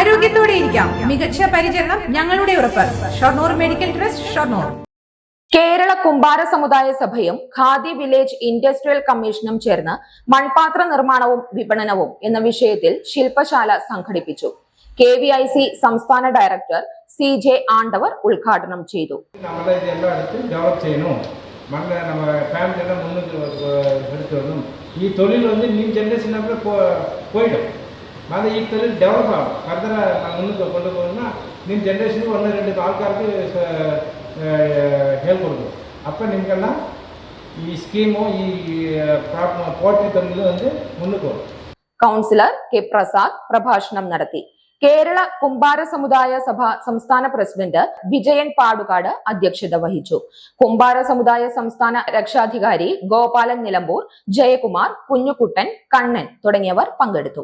ആരോഗ്യത്തോടെ ഇരിക്കാം മികച്ച പരിചരണം ഞങ്ങളുടെ ഉറപ്പ് ഷൊർണൂർ മെഡിക്കൽ ട്രസ്റ്റ് ഷൊർണൂർ കേരള കുമ്പാര സമുദായ സഭയും ഖാദി വില്ലേജ് ഇൻഡസ്ട്രിയൽ കമ്മീഷനും ചേർന്ന് മൺപാത്ര നിർമ്മാണവും വിപണനവും എന്ന വിഷയത്തിൽ ശില്പശാല സംഘടിപ്പിച്ചു കെ വി ഐ സി സംസ്ഥാന ഡയറക്ടർ സി ജെ ആണ്ടവർ ഉദ്ഘാടനം ചെയ്തു நம்மளை இது எல்லா இடத்தையும் டெவலப் செய்யணும் மண்ணை நம்ம ஃபேமிலியெல்லாம் முன்னுக்கு அஹ், எடுத்து வரணும் ಈ தொழில் வந்து நீ ஜென்ரேஷன் அப்புறம் போ போயிடும் நாங்கள் ஈ தொழில் டெவலப் ஆகும் ஃபர்தராக நாங்கள் முன்னுக்கு கொண்டு போகணும்னா ನಿಮ್ಮ ಜನ್ರೇಷನ್ಗೆ ಒಂದು ರೆಂಡು ನಾಲ್ಕಾರಿಗೆ ಹೇಳ್ಕೊಡ್ಬೋದು ಅಪ್ಪ ನಿಮ್ಗೆಲ್ಲ ಈ ಸ್ಕೀಮು ಈ പോർട്ടൽ തമ്മിൽ വന്ന് മുന്നോട്ട് പോകും. കൗൺസിലർ കെ പ്രസാദ് പ്രഭാഷണം നടത്തി. കേരള കുമ്പാര സമുദായ സഭ സംസ്ഥാന പ്രസിഡന്റ് വിജയൻ പാടുകാട് അധ്യക്ഷത വഹിച്ചു. കുമ്പാര സമുദായ സംസ്ഥാന രക്ഷാധികാരി ഗോപാലൻ നിലമ്പൂർ ജയകുമാർ കുഞ്ഞുകുട്ടൻ കണ്ണൻ തുടങ്ങിയവർ പങ്കെടുത്തു.